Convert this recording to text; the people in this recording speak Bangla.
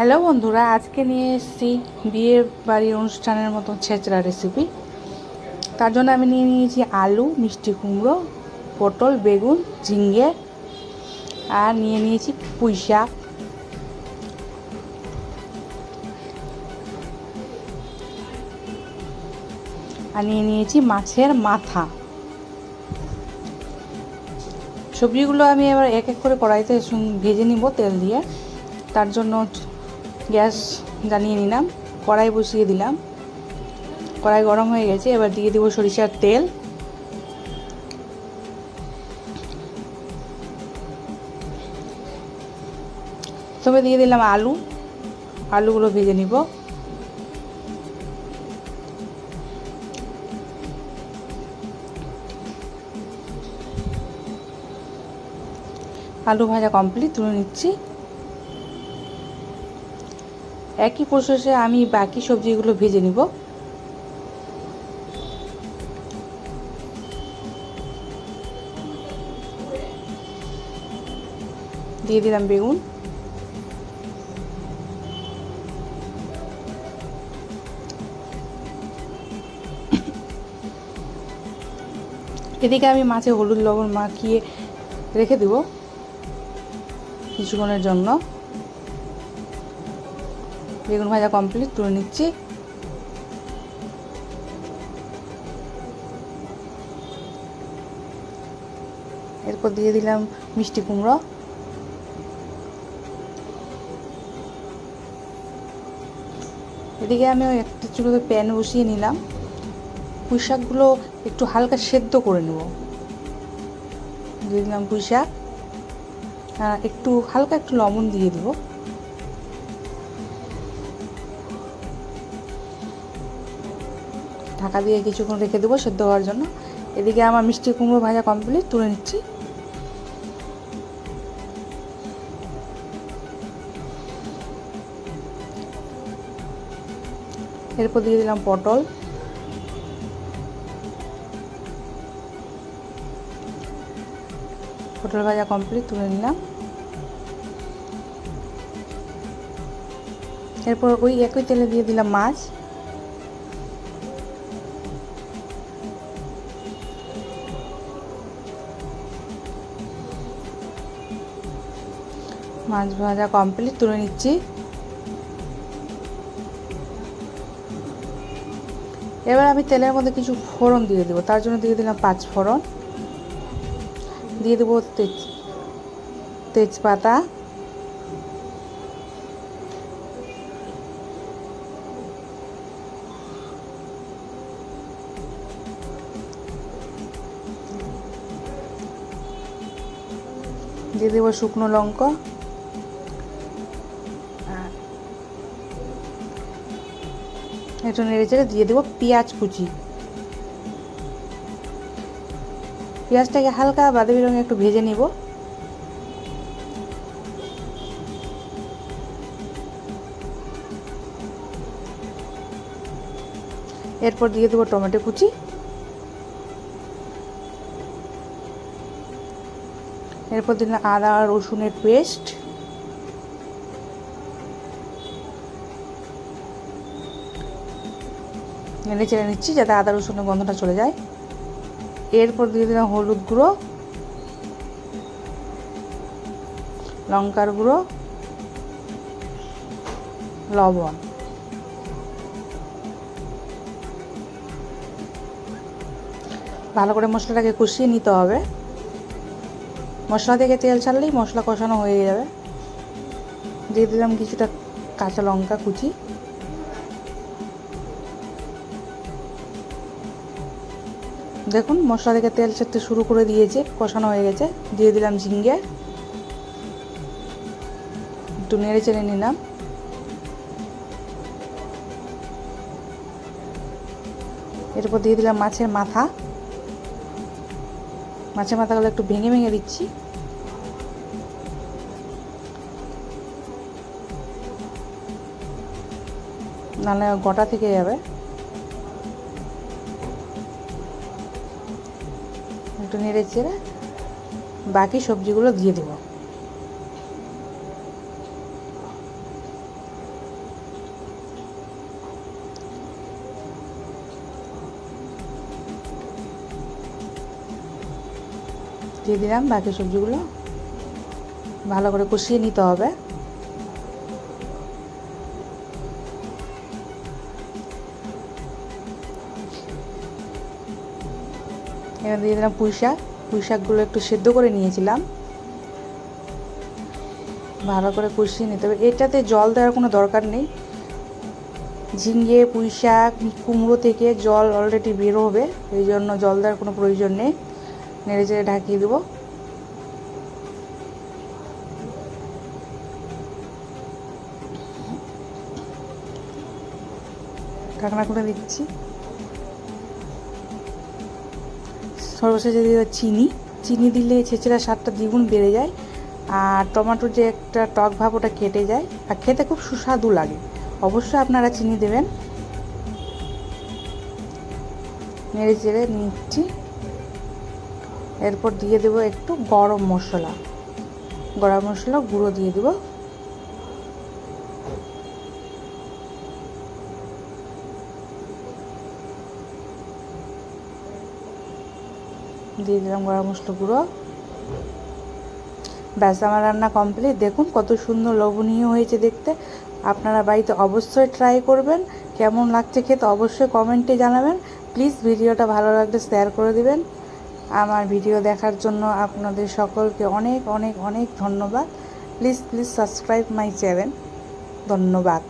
হ্যালো বন্ধুরা, আজকে নিয়ে এসেছি বিয়ের বাড়ির অনুষ্ঠানের মতো ছেঁচড়া রেসিপি তার জন্য আমি নিয়ে নিয়েছি আলু, মিষ্টি কুমড়ো, পটল, বেগুন ঝিঙ্গে আর নিয়ে নিয়েছি পুঁই শাক। আর নিয়ে নিয়েছি মাছের মাথা। সবজিগুলো আমি এবার এক এক করে কড়াইতে ভেজে নিব তেল দিয়ে। তার জন্য গ্যাস জ্বালিয়ে নিলাম, কড়াই বসিয়ে দিলাম। কড়াই গরম হয়ে গেছে, এবার দিয়ে দিব সরিষার তেল। তবে দিয়ে দিলাম আলু, আলুগুলো ভেজে নিব। আলু ভাজা কমপ্লিট, তুলে নিচ্ছি। একই প্রসেসে আমি বাকি সবজিগুলো ভেজে নিব। দিয়ে দিলাম বেগুন। এদিকে আমি মাছে হলুদ, লবণ মাখিয়ে রেখে দেব কিছুক্ষণের জন্য। বেগুন ভাজা কমপ্লিট তুলে নিচ্ছি। এরপর দিয়ে দিলাম মিষ্টি কুমড়ো। এদিকে আমি একটা চুলোতে প্যান বসিয়ে নিলাম। পুঁই শাকগুলো একটু হালকা সেদ্ধ করে নেব। দিয়ে দিলাম পুঁই শাক। একটু হালকা একটু লবণ দিয়ে দেবো। ঢাকা দিয়ে কিছুক্ষণ রেখে দেবো সেদ্ধ হওয়ার জন্য। এদিকে আমার মিষ্টি কুমড়ো ভাজা কমপ্লিট তুলে নিচ্ছি। এরপর দিয়ে দিলাম পটল। পটল ভাজা কমপ্লিট তুলে নিলাম। এরপর ওই একই তেলে দিয়ে দিলাম মাছ। মাছ ভাজা কমপ্লিট তুলে নিচ্ছি। এবার আমি তেলের মধ্যে কিছু ফোড়ন দিয়ে দেবো, তার জন্য দিয়ে দিলাম পাঁচ ফোড়ন। দিয়ে দেবো তেজ, তেজপাতা। দিয়ে দেবো শুকনো লঙ্কা। একটু নেড়ে চেড়ে দিয়ে দেবো পেঁয়াজ কুচি। পেঁয়াজটাকে হালকা বাদামি রঙে একটু ভেজে নিব। এরপর দিয়ে দেবো টমেটো কুচি। এরপর দিলাম আদা আর রসুনের পেস্ট। নেড়ে চেড়ে নিচ্ছি যাতে আদা, রসুনের গন্ধটা চলে যায়। এরপর দিয়ে দিলাম হলুদ গুঁড়ো, লঙ্কার গুঁড়ো, লবণ। ভালো করে মশলাটাকে কষিয়ে নিতে হবে। মশলা থেকে তেল ছাড়লেই মশলা কষানো হয়ে যাবে। দিয়ে দিলাম কিছুটা কাঁচা লঙ্কা কুচি। দেখুন, মশলা থেকে তেল ছাড়তে শুরু করে দিয়েছে, কষানো হয়ে গেছে। দিয়ে দিলাম ঝিঙ্গে। একটু নেড়ে চেড়ে নিলাম। এরপর দিয়ে দিলাম মাছের মাথা। মাছের মাথাগুলো একটু ভেঙে ভেঙে দিচ্ছি। নাহলে গোটা থেকে যাবে। একটু নেড়ে চেড়ে বাকি সবজিগুলো দিয়ে দেবো। দিয়ে দিলাম বাকি সবজিগুলো। ভালো করে কষিয়ে নিতে হবে। এবার দিয়ে দিলাম পুঁই শাক। পুঁই শাকগুলো একটু সেদ্ধ করে নিয়েছিলাম। ভালো করে কষিয়ে নিতে হবে। এটাতে জল দেওয়ার কোনো দরকার নেই। ঝিঙ্গে পুঁই শাক, কুমড়ো থেকে জল অলরেডি বের হবে। এই জন্য জল দেওয়ার কোনো প্রয়োজন নেই। নেড়ে চেড়ে ঢাকিয়ে দেবো। ঢাকনা করে দিচ্ছি। সর্বশেষে দিয়ে চিনি চিনি দিলে ছেঁচড়া স্বাদটা দ্বিগুণ বেড়ে যায় আর টমেটোর যে একটা টক ভাব ওটা কেটে যায় আর খেতে খুব সুস্বাদু লাগে। অবশ্যই আপনারা চিনি দেবেন। নেড়ে চেড়ে নিচ্ছি। এরপর দিয়ে দেবো একটু গরম মশলা। গরম মশলা গুঁড়ো দিয়ে দেবো। দিয়ে দিলাম গরম মশলা গুঁড়ো। ব্যাস, আমার রান্না কমপ্লিট দেখুন কত সুন্দর লোভনীয় হয়েছে দেখতে। আপনারা বাড়িতে অবশ্যই ট্রাই করবেন। কেমন লাগছে খেতে অবশ্যই কমেন্টে জানাবেন। প্লিজ ভিডিওটা ভালো লাগলে শেয়ার করে দিবেন। আমার ভিডিও দেখার জন্য আপনাদের সকলকে অনেক অনেক অনেক ধন্যবাদ। Please please subscribe my channel ধন্যবাদ।